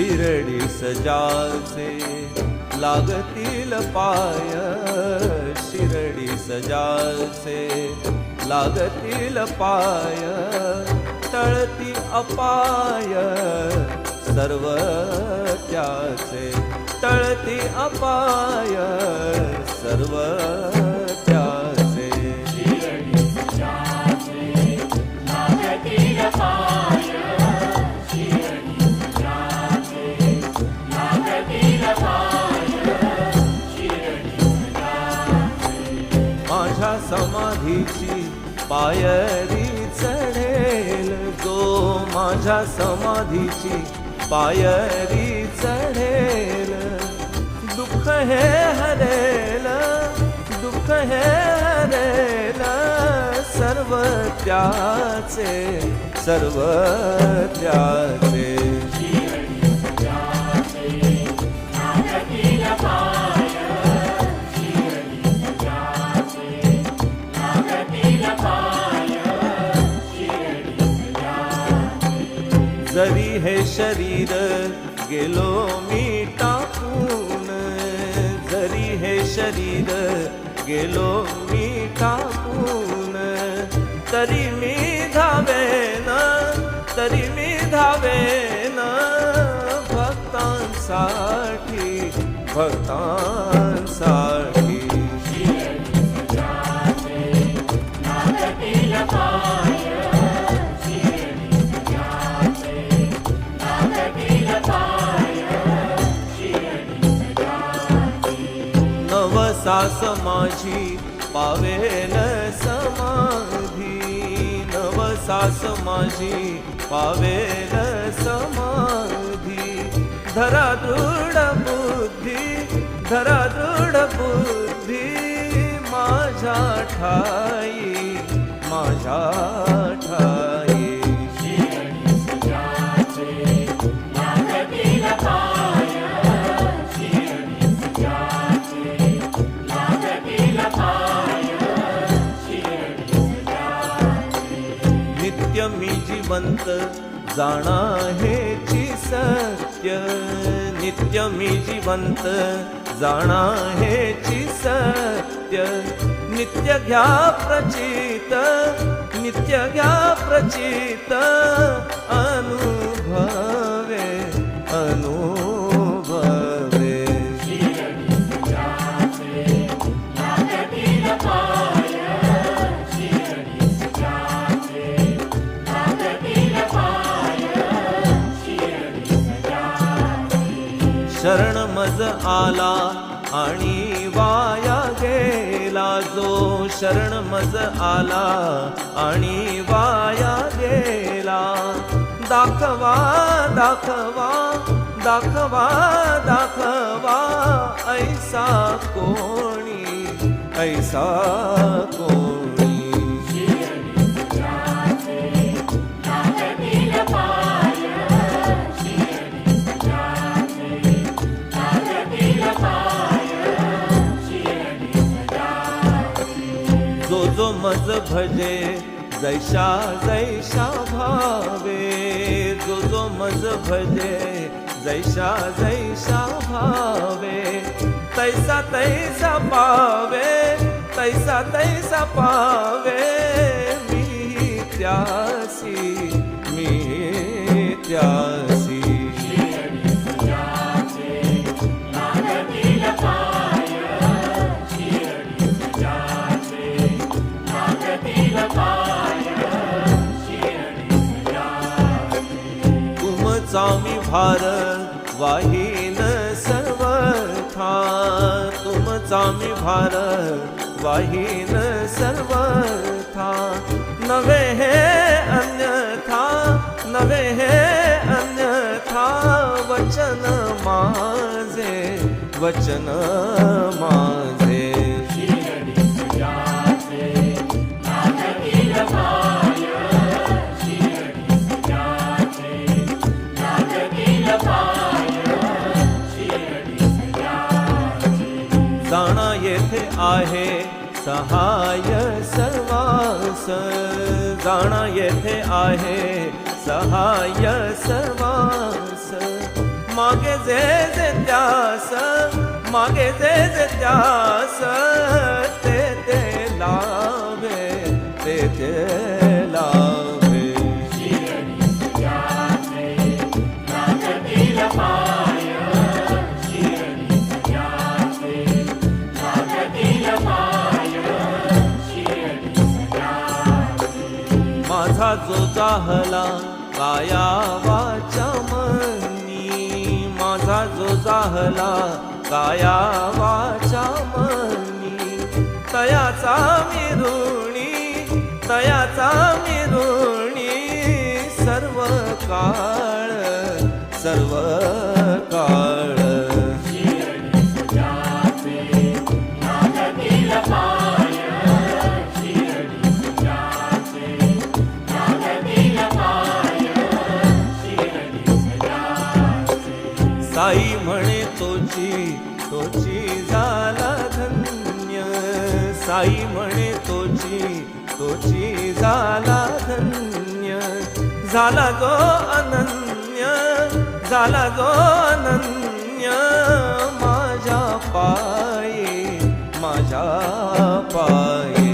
शिरडी सजाचे लागतील पाय शिरडी सजाचे लागतील पाय टळती अपाय सर्व त्याचे टळती अपाय सर्व समाधीची पायरी चढेल. जो माझ्या समाधीची पायरी चढेल. दुःख हे हरेल दुःख हे हरेल. सर्व त्याचे सर्व त्याचे. जरी हे शरीर गेलो मी टाकून जरी हे शरीर गेलो मी टाकून तरी मी धावेन तरी मी धावेन भक्तांसाठी भक्तांसाठी. सास माझी पावेल समाधी. नवसास माझी पावेल समाधी. धरा दृढ बुद्धी धरा दृढ बुद्धी. माझ्या ठाई माझ्या जिवंत जाणा हेची सत्य नित्य मी जिवंत जाणा हेची सत्य. नित्य घ्या प्रचित नित्य घ्या प्रचित अनुभवे अनु शरण मज आला आणि वाया गेला. जो शरण मज आला आणि वाया गेला. दाखवा दाखवा दाखवा दाखवा. ऐसा कोणी ऐसा कोणी. जो मज भजे जैशा जैशा भावे. जो जो मज भजे जैशा जैशा भावे. तैसा तैसा पावे तैसा तैसा पावे. मी त्यासी मी त्यासी. तुमचा भार वाहीन सर्वथा. तुमचा स्वामी भार वाहीन सर्वथा. नवे हे अन्यथा नवे हे अन्यथा. वचन माझे वचन माझे. आहे. सहाय सर्वास जाणा येथे आहे. सहाय सर्वास मागे जे जे त्यास मागे जे जे त्यास माझा जो जाहला काया वाचा मनी. माझा जो जाहला काया वाचा मनी. तयाचा मिरुणी तयाचा मिरुणी सर्व काळ साई म्हणे तोची तोची झाला धन्य झाला गो अनन्य झाला गो अनन्य माझ्या पायी माझ्या पायी.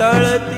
तळती